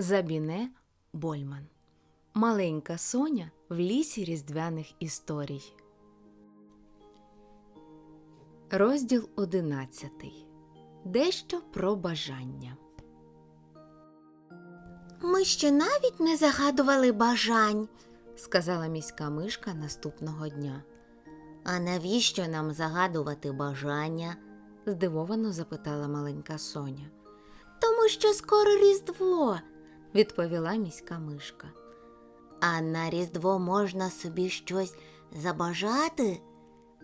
Забіне Больман. Маленька Соня в лісі різдвяних історій. Розділ одинадцятий. Дещо про бажання. Ми ще навіть не загадували бажань. сказала міська мишка наступного дня. А навіщо нам загадувати бажання? Здивовано запитала маленька Соня. Тому що скоро Різдво, Відповіла міська мишка. а на Різдво можна собі щось забажати?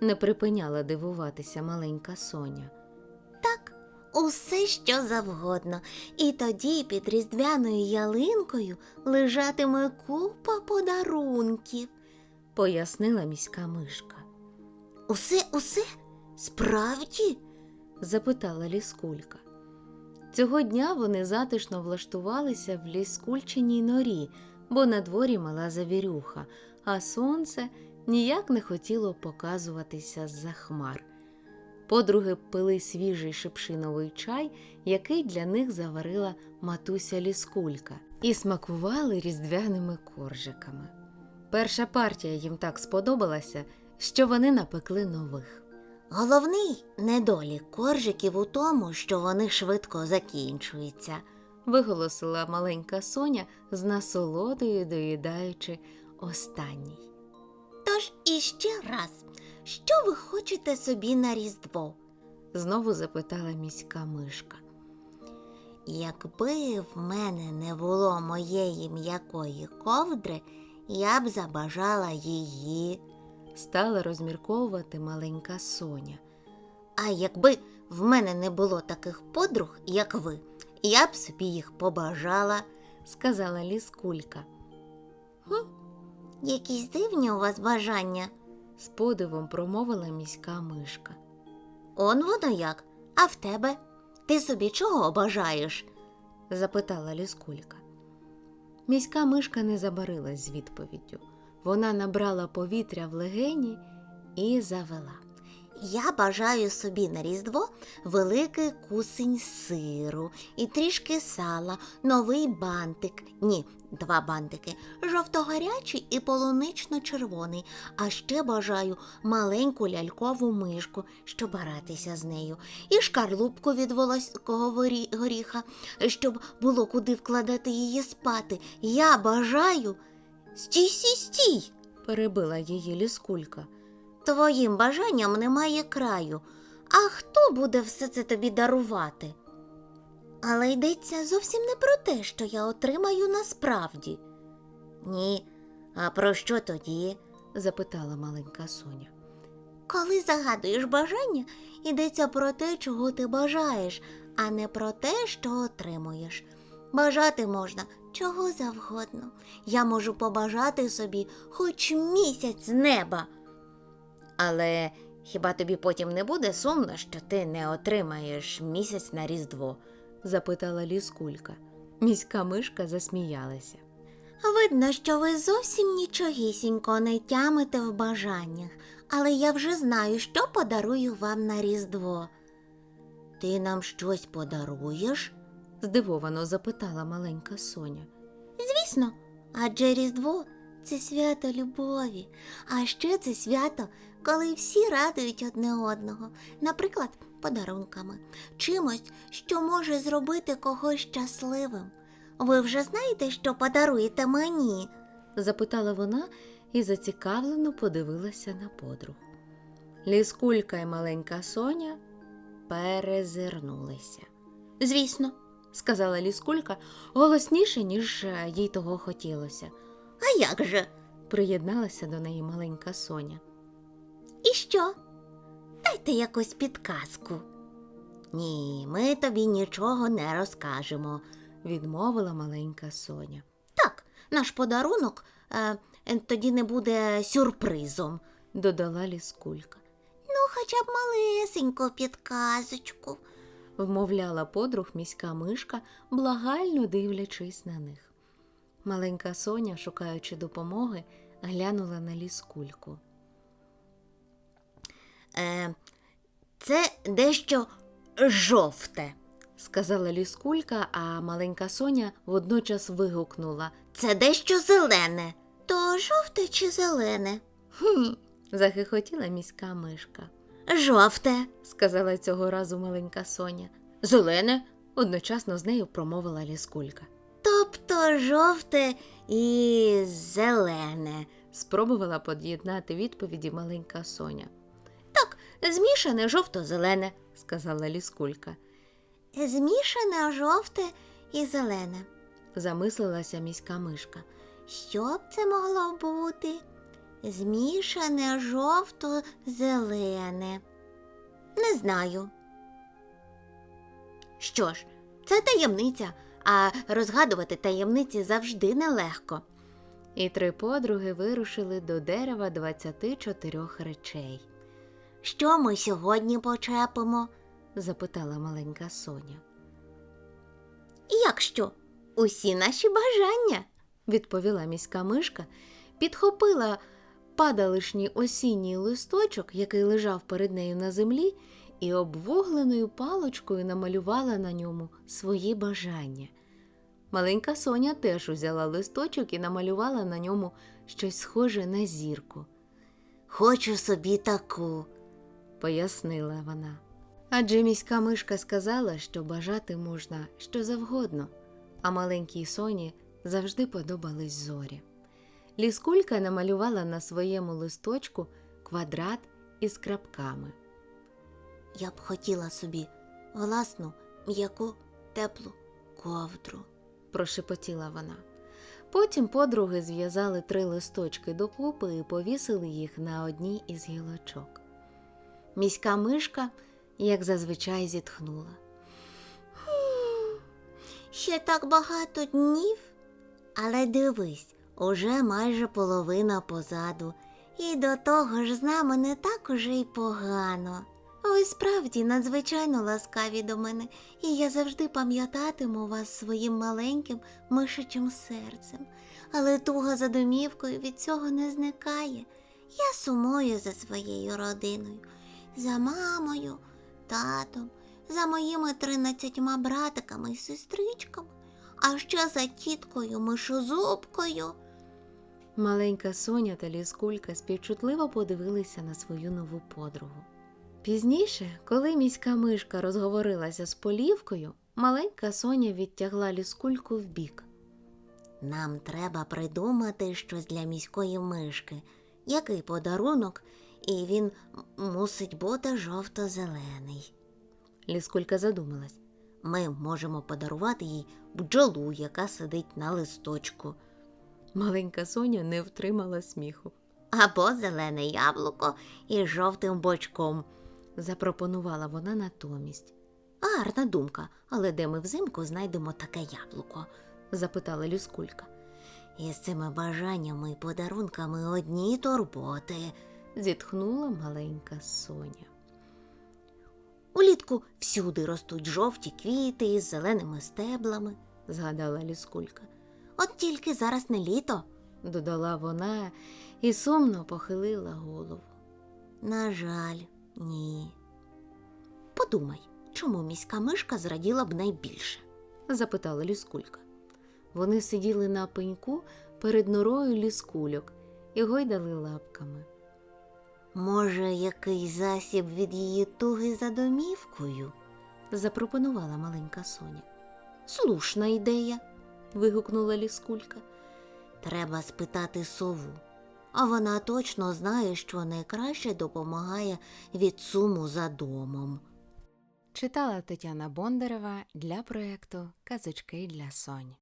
Не припиняла дивуватися маленька Соня. Так, усе що завгодно. І тоді під різдвяною ялинкою лежатиме купа подарунків. Пояснила міська мишка. Усе, усе? Справді? запитала ліскулька. Цього дня вони затишно влаштувалися в ліскульчиній норі, бо на дворі мала завірюха, а сонце ніяк не хотіло показуватися з-за хмар. Подруги пили свіжий шипшиновий чай, який для них заварила матуся ліскулька, і смакували різдвяними коржиками. Перша партія їм так сподобалася, що вони напекли нових. Головний недолік коржиків у тому, що вони швидко закінчуються. виголосила маленька Соня з насолодою доїдаючи останній. Тож іще раз, що ви хочете собі на Різдво? Знову запитала міська мишка. Якби в мене не було моєї м'якої ковдри, я б забажала її. Стала розмірковувати маленька Соня. А якби в мене не було таких подруг, як ви, я б собі їх побажала. Сказала ліскулька. Якісь дивні у вас бажання. З подивом промовила міська мишка. Он воно як. А в тебе? Ти собі чого бажаєш? Запитала ліскулька. Міська мишка не забарилась з відповіддю. Вона набрала повітря в легені і завела. Я бажаю собі на Різдво великий кусень сиру і трішки сала, новий бантик. Ні, два бантики. Жовто-гарячий і полунично-червоний. А ще бажаю маленьку лялькову мишку, щоб гратися з нею, і шкарлупку від волоського горіха, щоб було куди вкладати її спати. Я бажаю. Стій, стій, стій! Перебила її ліскулька. Твоїм бажанням немає краю. А хто буде все це тобі дарувати? Але йдеться зовсім не про те, що я отримаю насправді. Ні, а про що тоді? запитала маленька Соня. Коли загадуєш бажання, йдеться про те, чого ти бажаєш, а не про те, що отримуєш. Бажати можна чого завгодно. Я можу побажати собі хоч місяць неба. Але хіба тобі потім не буде сумно, що ти не отримаєш місяць на Різдво? запитала ліскулька. Міська мишка засміялася. Видно, що ви зовсім нічогісінько не тямите в бажаннях, але я вже знаю, що подарую вам на Різдво. Ти нам щось подаруєш? Здивовано запитала маленька Соня. Звісно, адже Різдво це свято любові, а ще це свято, коли всі радують одне одного, наприклад, подарунками, чимось, що може зробити когось щасливим. Ви вже знаєте, що подаруєте мені? запитала вона і зацікавлено подивилася на подруг. Ліскулька і маленька Соня перезирнулися. Звісно. Сказала ліскулька голосніше, ніж е, їй того хотілося. А як же? Приєдналася до неї маленька Соня. І що? Дайте якусь підказку. Ні, ми тобі нічого не розкажемо. Відмовила маленька Соня. Так, наш подарунок е, е, тоді не буде сюрпризом. Додала ліскулька. Ну, хоча б малесеньку підказочку. Вмовляла подруг міська мишка, благально дивлячись на них. Маленька Соня, шукаючи допомоги, глянула на ліскульку. Е, це дещо жовте. сказала ліскулька, а маленька Соня водночас вигукнула. Це дещо зелене. То жовте чи зелене? Хм, Захихотіла міська мишка. Жовте. сказала цього разу маленька Соня. Зелене, одночасно з нею промовила ліскулька. Тобто жовте і зелене. Спробувала під'єднати відповіді маленька Соня, Так, змішане жовто-зелене. сказала ліскулька. Змішане жовте і зелене. Замислилася міська мишка. Що б це могло бути? Змішане жовто-зелене. Не знаю. Що ж, це таємниця, а розгадувати таємниці завжди нелегко. І три подруги вирушили до дерева 24 речей, Що ми сьогодні почепимо? запитала маленька Соня. Як що? Усі наші бажання. Відповіла міська мишка, підхопила падалишній осінній листочок, який лежав перед нею на землі, і обвугленою палочкою намалювала на ньому свої бажання. Маленька Соня теж узяла листочок і намалювала на ньому щось схоже на зірку, Хочу собі таку. пояснила вона. Адже міська мишка сказала, що бажати можна що завгодно, а маленькій Соні завжди подобались зорі. Ліскулька намалювала на своєму листочку квадрат із крапками. Я б хотіла собі власну м'яку теплу ковдру. прошепотіла вона. Потім подруги зв'язали три листочки докупи і повісили їх на одній із гілочок. Міська мишка, як зазвичай, зітхнула. Ще так багато днів. Але дивись, уже майже половина позаду. І до того ж з нами не так уже й погано. Ви справді надзвичайно ласкаві до мене, і я завжди пам'ятатиму вас своїм маленьким мишачим серцем. Але туга за домівкою від цього не зникає. Я сумую за своєю родиною, за мамою, татом, за моїми тринадцятьма братиками і сестричками, а ще за тіткою мишозубкою. Маленька Соня та ліскулька співчутливо подивилися на свою нову подругу. Пізніше, коли міська мишка розговорилася з полівкою, маленька Соня відтягла ліскульку вбік. Нам треба придумати щось для міської мишки. Який подарунок, і він мусить бути жовто-зелений. Ліскулька задумалась. Ми можемо подарувати їй бджолу, яка сидить на листочку, Маленька Соня не втримала сміху. або зелене яблуко із жовтим бочком. Запропонувала вона натомість. Гарна думка, але де ми взимку знайдемо таке яблуко? запитала ліскулька. І з цими бажаннями і подарунками одні турботи. Зітхнула маленька Соня. Улітку всюди ростуть жовті квіти із зеленими стеблами. згадала ліскулька. От тільки зараз не літо. Додала вона і сумно похилила голову. На жаль, ні. Подумай, чому міська мишка зраділа б найбільше? запитала ліскулька. Вони сиділи на пеньку перед норою ліскульок і гойдали лапками. Може, який засіб від її туги за домівкою? Запропонувала маленька Соня. Слушна ідея. Вигукнула ліскулька. Треба спитати сову. А вона точно знає, що найкраще допомагає від суму за домом. Читала Тетяна Бондарева для проєкту Казочки для Сонь.